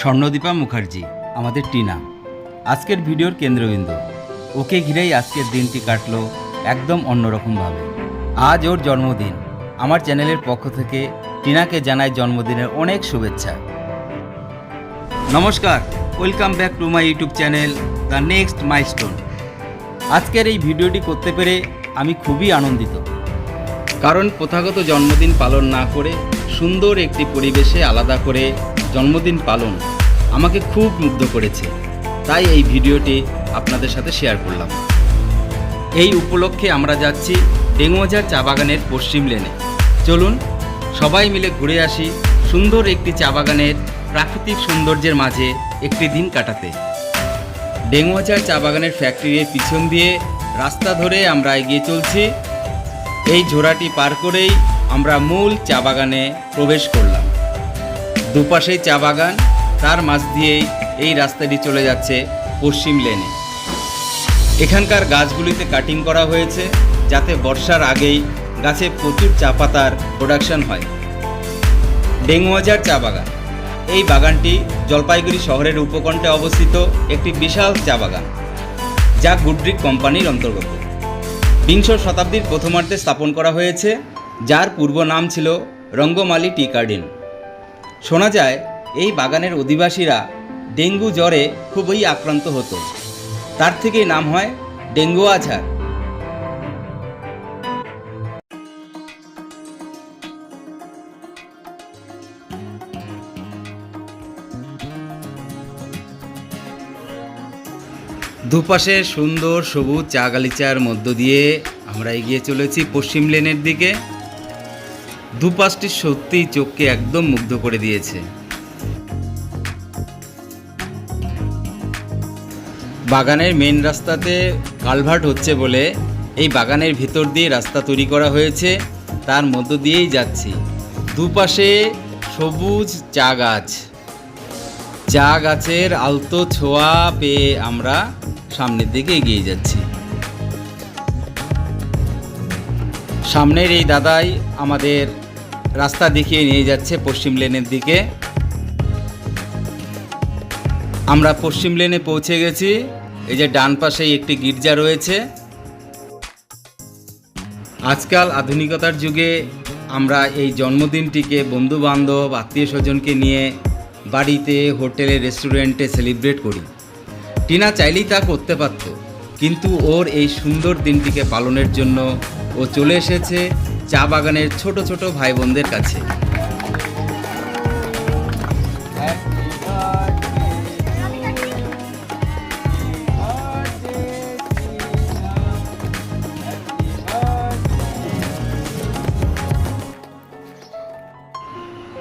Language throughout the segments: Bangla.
স্বর্ণদীপা মুখার্জি, আমাদের টিনা। আজকের ভিডিওর কেন্দ্রবিন্দু। ওকে ঘিরেই আজকের দিনটি কাটল একদম অন্যরকমভাবে। আজ ওর জন্মদিন। আমার চ্যানেলের পক্ষ থেকে টিনাকে জানাই জন্মদিনের অনেক শুভেচ্ছা। নমস্কার, welcome back to my YouTube channel the next milestone আজকের এই ভিডিওটি করতে পেরে আমি খুবই আনন্দিত। কারণ প্রথাগত জন্মদিন পালন না করে সুন্দর একটি পরিবেশে আলাদা করে জন্মদিন পালন আমাকে খুব মুগ্ধ করেছে। তাই এই ভিডিওটি আপনাদের সাথে শেয়ার করলাম। এই উপলক্ষে আমরা যাচ্ছি ডেঙ্গুবাজার চা বাগানের পশ্চিম লেনে। চলুন, সবাই মিলে ঘুরে আসি সুন্দর একটি চা বাগানের প্রাকৃতিক সৌন্দর্যের মাঝে একটি দিন কাটাতে। ডেঙ্গুয়াচার চা বাগানের ফ্যাক্টরির পিছন দিয়ে রাস্তা ধরে আমরা এগিয়ে চলছি। এই ঝোড়াটি পার করেই আমরা মূল চা বাগানে প্রবেশ করলাম। দুপাশেই চা বাগান তার মাঝ দিয়েই এই রাস্তাটি চলে যাচ্ছে পশ্চিম লেনে। এখানকার গাছগুলিতে কাটিং করা হয়েছে যাতে বর্ষার আগেই গাছে প্রচুর চা পাতার প্রোডাকশন হয়। ডেঙ্গুয়াজার চা বাগান। এই বাগানটি জলপাইগুড়ি শহরের উপকণ্ঠে অবস্থিত একটি বিশাল চা বাগান, যা গুড্রিক কোম্পানির অন্তর্গত। বিংশ শতাব্দীর প্রথমার্ধে স্থাপন করা হয়েছে, যার পূর্ব নাম ছিল রঙ্গমালি টি গার্ডেন। শোনা যায় এই বাগানের অধিবাসীরা ডেঙ্গু জ্বরে খুবই আক্রান্ত হতো। তার থেকেই নাম হয় ডেঙ্গু আঝার দুপাশে সুন্দর সবুজ চা গালিচার মধ্য দিয়ে আমরা এগিয়ে চলেছি পশ্চিম লেনের দিকে। দুপাশটি সত্যিই চোখকে একদম মুগ্ধ করে দিয়েছে। বাগানের মেন রাস্তাতে কালভার্ট হচ্ছে বলে এই বাগানের ভিতর দিয়ে রাস্তা তৈরি করা হয়েছে, তার মধ্য দিয়েই যাচ্ছি। দুপাশে সবুজ চা গাছ। চা গাছের আলতো ছোঁয়া পেয়ে আমরা সামনের দিকে এগিয়ে যাচ্ছি। সামনের এই দাদাই আমাদের রাস্তা দেখিয়ে নিয়ে যাচ্ছে পশ্চিম লেনের দিকে। আমরা পশ্চিম লেনে পৌঁছে গেছি। এই যে ডান পাশেই একটি গির্জা রয়েছে। আজকাল আধুনিকতার যুগে আমরা এই জন্মদিনটিকে বন্ধু বান্ধব আত্মীয় স্বজনকে নিয়ে বাড়িতে, হোটেলে, রেস্টুরেন্টে সেলিব্রেট করি। টিনা চাইলেই তা করতে পারত, কিন্তু ওর এই সুন্দর দিনটিকে পালনের জন্য ও চলে এসেছে চা বাগানের ছোট ছোট ভাই বোনদের কাছে।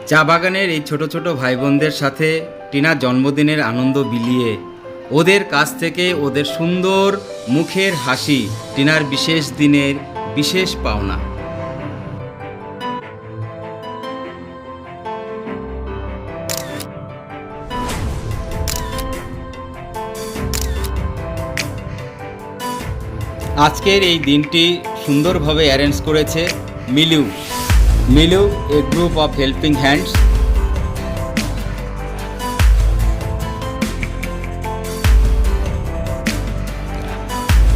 চা বাগানের এই ছোট ছোট ভাই বোনদের সাথে টিনা জন্মদিনের আনন্দ বিলিয়ে ওদের কাছ থেকে ওদের সুন্দর মুখের হাসি টিনার বিশেষ দিনের বিশেষ পাওনা। আজকের এই দিনটি সুন্দরভাবে অ্যারেঞ্জ করেছে Milu. Milu a group of helping hands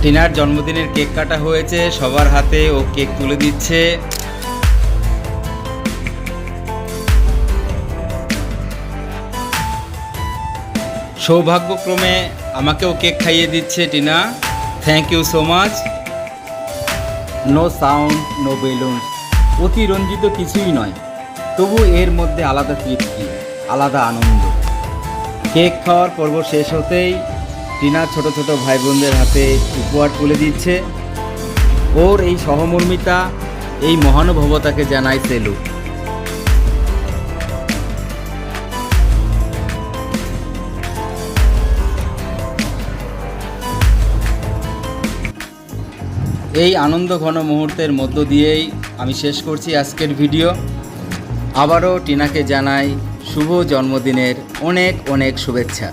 টিনার জন্মদিনের কেক কাটা হয়েছে, সবার হাতে ও কেক তুলে দিচ্ছে। সৌভাগ্যক্রমে আমাকেও কেক খাইয়ে দিচ্ছে Tina thank you so much no sound no balloons অতিরঞ্জিত কিছুই নয়। তবু এর মধ্যে আলাদা তৃপ্তি, আলাদা আনন্দ। কেক খাওয়ার পর্ব শেষ হতেই টিনা ছোট ছোট ভাই বোনদের হাতে উপহার তুলে দিচ্ছে। ওর এই সহমর্মিতা, এই মহানুভবতাকে জানায় সেলু। এই আনন্দ ঘন মুহূর্তের মধ্য দিয়েই আমি শেষ করছি আজকের ভিডিও। আবারও টিনাকে জানাই শুভ জন্মদিনের অনেক অনেক শুভেচ্ছা।